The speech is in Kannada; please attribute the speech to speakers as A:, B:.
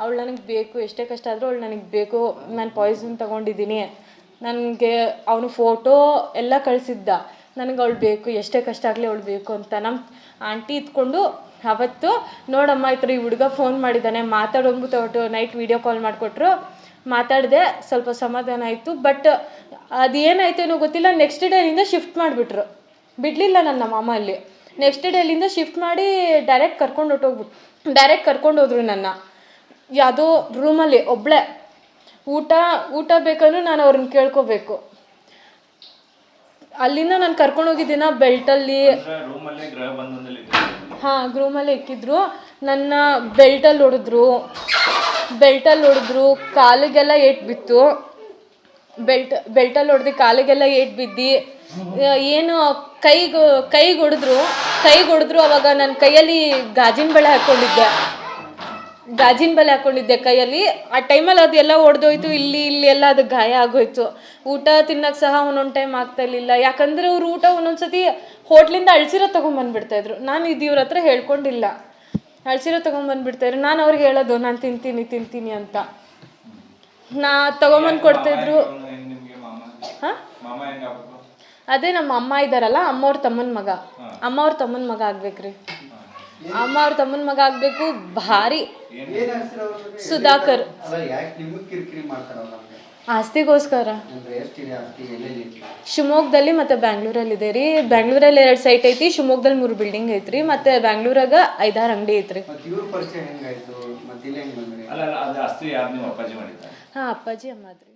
A: ಅವಳು ನನಗೆ ಬೇಕು, ಎಷ್ಟೇ ಕಷ್ಟ ಆದರೂ ಅವಳು ನನಗೆ ಬೇಕು, ನಾನು ಪಾಯ್ಸನ್ ತೊಗೊಂಡಿದ್ದೀನಿ. ನನಗೆ ಅವನು ಫೋಟೋ ಎಲ್ಲ ಕಳಿಸಿದ್ದ. ನನಗೆ ಅವಳು ಬೇಕು, ಎಷ್ಟೇ ಕಷ್ಟ ಆಗಲಿ ಅವಳು ಬೇಕು ಅಂತ. ನಮ್ಮ ಆಂಟಿ ಇದ್ಕೊಂಡು ಅವತ್ತು, ನೋಡಮ್ಮ ಈ ಥರ ಈ ಹುಡುಗ ಫೋನ್ ಮಾಡಿದ್ದಾನೆ ಮಾತಾಡೋಂಗು ಒಟ್ಟು ನೈಟ್ ವೀಡಿಯೋ ಕಾಲ್ ಮಾಡಿಕೊಟ್ರು. ಮಾತಾಡಿದೆ ಸ್ವಲ್ಪ ಸಮಾಧಾನ ಆಯಿತು ಬಟ್ ಅದೇನಾಯ್ತು ಏನೋ ಗೊತ್ತಿಲ್ಲ ನೆಕ್ಸ್ಟ್ ಡೇಲಿಂದ ಶಿಫ್ಟ್ ಮಾಡಿಬಿಟ್ರು. ಬಿಡಲಿಲ್ಲ ನನ್ನ ಮಾಮ ಅಲ್ಲಿ. ನೆಕ್ಸ್ಟ್ ಡೇ ಅಲ್ಲಿಂದ ಶಿಫ್ಟ್ ಮಾಡಿ ಡೈರೆಕ್ಟ್ ಕರ್ಕೊಂಡು ಹೊಟ್ಟೋಗ್ಬಿಟ್ಟು ಡೈರೆಕ್ಟ್ ಕರ್ಕೊಂಡು ಹೋದ್ರು ನನ್ನ. ಯಾವುದೋ ರೂಮಲ್ಲಿ ಒಬ್ಳೆ ಊಟ ಊಟ ಬೇಕಂದ್ರೂ ನಾನು ಅವ್ರನ್ನ ಕೇಳ್ಕೋಬೇಕು. ಅಲ್ಲಿಂದ ನಾನು ಕರ್ಕೊಂಡು ಹೋಗಿದ್ದೀನ ಬೆಲ್ಟಲ್ಲಿ. ಹಾಂ ರೂಮಲ್ಲಿ ಇಕ್ಕಿದ್ರು. ನನ್ನ ಬೆಲ್ಟಲ್ಲಿ ಹೊಡೆದ್ರು. ಬೆಲ್ಟಲ್ಲಿ ಹೊಡೆದ್ರು ಕಾಲಿಗೆಲ್ಲ ಏಟ್ ಬಿತ್ತು. ಬೆಲ್ಟ್ ಬೆಲ್ಟಲ್ಲಿ ಹೊಡೆದು ಕಾಲಿಗೆಲ್ಲ ಏಟ್ ಬಿದ್ದು. ಏನು ಕೈಗೆ ಕೈಗೆ ಹೊಡೆದ್ರು. ಕೈಗೆ ಹೊಡೆದ್ರು ಅವಾಗ ನನ್ನ ಕೈಯಲ್ಲಿ ಗಾಜಿನ ಬಳೆ ಹಾಕ್ಕೊಂಡಿದ್ದೆ ಗಾಜಿನ ಬಲೆ ಹಾಕೊಂಡಿದ್ದೆ ಕೈಯಲ್ಲಿ. ಆ ಟೈಮಲ್ಲಿ ಅದೆಲ್ಲ ಒಡೆದೋಯ್ತು ಇಲ್ಲಿ ಇಲ್ಲಿ ಎಲ್ಲ ಅದು ಗಾಯ ಆಗೋಯ್ತು. ಊಟ ತಿನ್ನಕ್ಕೆ ಸಹ ಒಂದೊಂದು ಟೈಮ್ ಆಗ್ತಾ ಇರಲಿಲ್ಲ. ಯಾಕಂದರೆ ಅವ್ರು ಊಟ ಒಂದೊಂದ್ಸತಿ ಹೋಟ್ಲಿಂದ ಅಳ್ಸಿರೋ ತೊಗೊಂಬಂದ್ಬಿಡ್ತಾ ಇದ್ರು. ನಾನು ಇದು ಇವ್ರ ಹತ್ರ ಹೇಳ್ಕೊಂಡಿಲ್ಲ. ಅಳ್ಸಿರೋ ತೊಗೊಂಬಂದ್ಬಿಡ್ತಾ ಇದ್ರು. ನಾನು ಅವ್ರಿಗೆ ಹೇಳೋದು ನಾನು ತಿಂತೀನಿ ತಿಂತೀನಿ ಅಂತ. ನಾ ತೊಗೊಂಬಂದು ಕೊಡ್ತಾಯಿದ್ರು ಹಾಂ? ಅದೇ ನಮ್ಮ ಅಮ್ಮ ಇದ್ದಾರಲ್ಲ ಅಮ್ಮವ್ರ ತಮ್ಮನ ಮಗ. ಅಮ್ಮವ್ರ ತಮ್ಮನ ಮಗ ಆಗ್ಬೇಕ್ರಿ. ಅಮ್ಮ ಅವ್ರ ತಮ್ಮನ ಮಗ ಆಗ್ಬೇಕು ಭಾರಿ. ಸುಧಾಕರ್.
B: ಯಾಕೆ ನಿಮಗೆ ಕಿರಿಕಿರಿ ಮಾಡ್ತಾರಲ್ಲ
A: ಆಸ್ತಿಗೋಸ್ಕರ? ಶಿವಮೊಗ್ಗದಲ್ಲಿ ಮತ್ತೆ ಬ್ಯಾಂಗ್ಳೂರಲ್ಲಿ ಇದೆ ರೀ. ಬ್ಯಾಂಗ್ಳೂರಲ್ಲಿ ಎರಡು ಸೈಟ್ ಐತಿ ಶಿವಮೊಗ್ಗದಲ್ಲಿ ಮೂರು ಬಿಲ್ಡಿಂಗ್ ಐತ್ರಿ ಮತ್ತೆ ಬ್ಯಾಂಗ್ಳೂರಾಗ ಐದಾರು ಅಂಗಡಿ ಐತ್ರಿ.
B: ಹಾ ಇವ್ರ ಪರಿಚಯ ಹೆಂಗಾಯ್ತು ಮತ್ತೆ ಇಲ್ಲಿ ಹೆಂಗ್ ಬಂದ್ರಿ?
C: ಅಲ್ಲ ಅಲ್ಲ ಅದು ಅಸ್ತಿ ಯಾರು ನಿಮ್ಮ ಅಪ್ಪಾಜಿ ಅಮ್ಮಾದ್ರಿ
A: ಹಾಂ ಅಪ್ಪಾಜಿ ಅಮ್ಮ ಅದ್ರಿ